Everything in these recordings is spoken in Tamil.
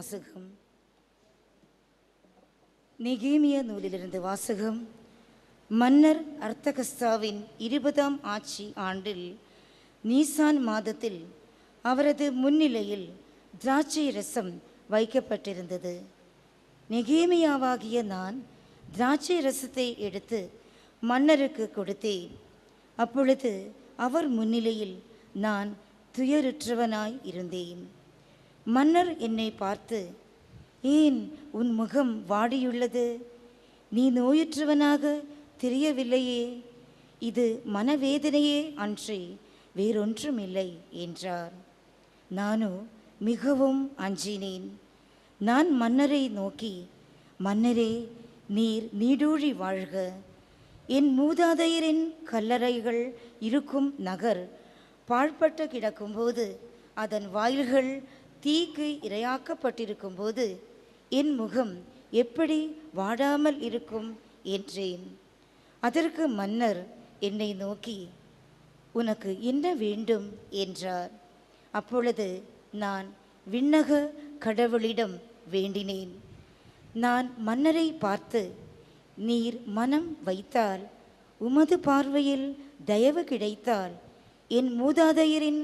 வாசகம். நெகேமிய நூலிலிருந்து வாசகம். மன்னர் அர்த்தகஸ்தாவின் இருபதாம் ஆட்சி ஆண்டில் நீசான் மாதத்தில் அவரது முன்னிலையில் திராட்சை ரசம் வைக்கப்பட்டிருந்தது. நெகேமியாவாகிய நான் திராட்சை ரசத்தை எடுத்து மன்னருக்கு கொடுத்தேன். அப்பொழுது அவர் முன்னிலையில் நான் துயருற்றவனாய் இருந்தேன். மன்னர் என்னை பார்த்து ஏன் உன் முகம் வாடியுள்ளது? நீ நோயுற்றவனாக தெரியவில்லையே. இது மனவேதனையே அன்றி வேறொன்றுமில்லை என்றார். நானோ மிகவும் அஞ்சினேன். நான் மன்னரை நோக்கி மன்னரே நீர் நீடூழி வாழ்க. என் மூதாதையரின் கல்லறைகள் இருக்கும் நகர் பாழ்பட்டு கிடக்கும்போது அதன் வாயில்கள் தீக்கு இரையாக்கப்பட்டிருக்கும்போது என் முகம் எப்படி வாடாமல் இருக்கும் என்றேன். அதற்கு மன்னர் என்னை நோக்கி உனக்கு என்ன வேண்டும்? என்றார். அப்பொழுது நான் விண்ணக கடவுளிடம் வேண்டினேன். நான் மன்னரை பார்த்து நீர் மனம் வைத்தால் உமது பார்வையில் தயவு கிடைத்தால் என் மூதாதையரின்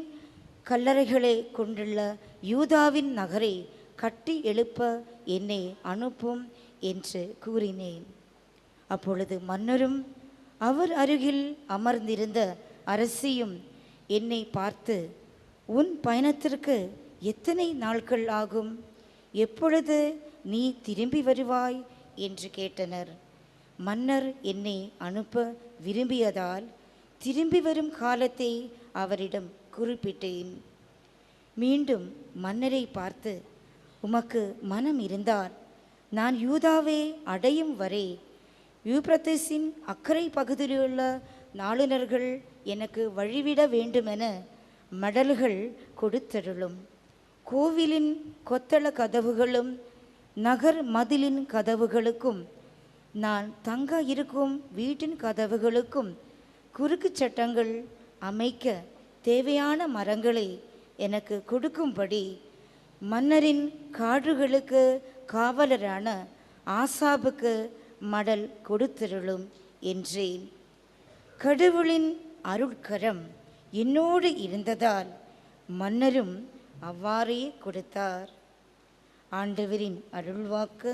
கல்லறைகளை கொண்டுள்ள யூதாவின் நகரை கட்டி எழுப்ப என்னை அனுப்பும் என்று கூறினேன். அப்பொழுது மன்னரும் அவர் அருகில் அமர்ந்திருந்த அரசியும் என்னை பார்த்து உன் பயணத்திற்கு எத்தனை நாட்கள் ஆகும்? எப்பொழுது நீ திரும்பி வருவாய்? என்று கேட்டனர். மன்னர் என்னை அனுப்ப விரும்பியதால் திரும்பி வரும் காலத்தை அவரிடம் குறிப்பிட்டேன். மீண்டும் மன்னரை பார்த்து உமக்கு மனம் இருந்தால் நான் யூதாவே அடையும் வரை யூப்ரத்திஸின் அக்கறை பகுதியிலுள்ள நாளுநர்கள் எனக்கு வழிவிட வேண்டுமென மடல்கள் கொடுத்தருளும். கோவிலின் கொத்தள கதவுகளும் நகர் மதிலின் கதவுகளுக்கும் நான் தங்க இருக்கும் வீட்டின் கதவுகளுக்கும் குறுக்கு சட்டங்கள் அமைக்க தேவையான மரங்களை எனக்கு கொடுக்கும்படி மன்னரின் காடுகளுக்கு காவலரான ஆசாபுக்கு மடல் கொடுத்திருளும் என்றேன். கடவுளின் அருட்கரம் என்னோடு இருந்ததால் மன்னரும் அவ்வாறே கொடுத்தார். ஆண்டவரின் அருள்வாக்கு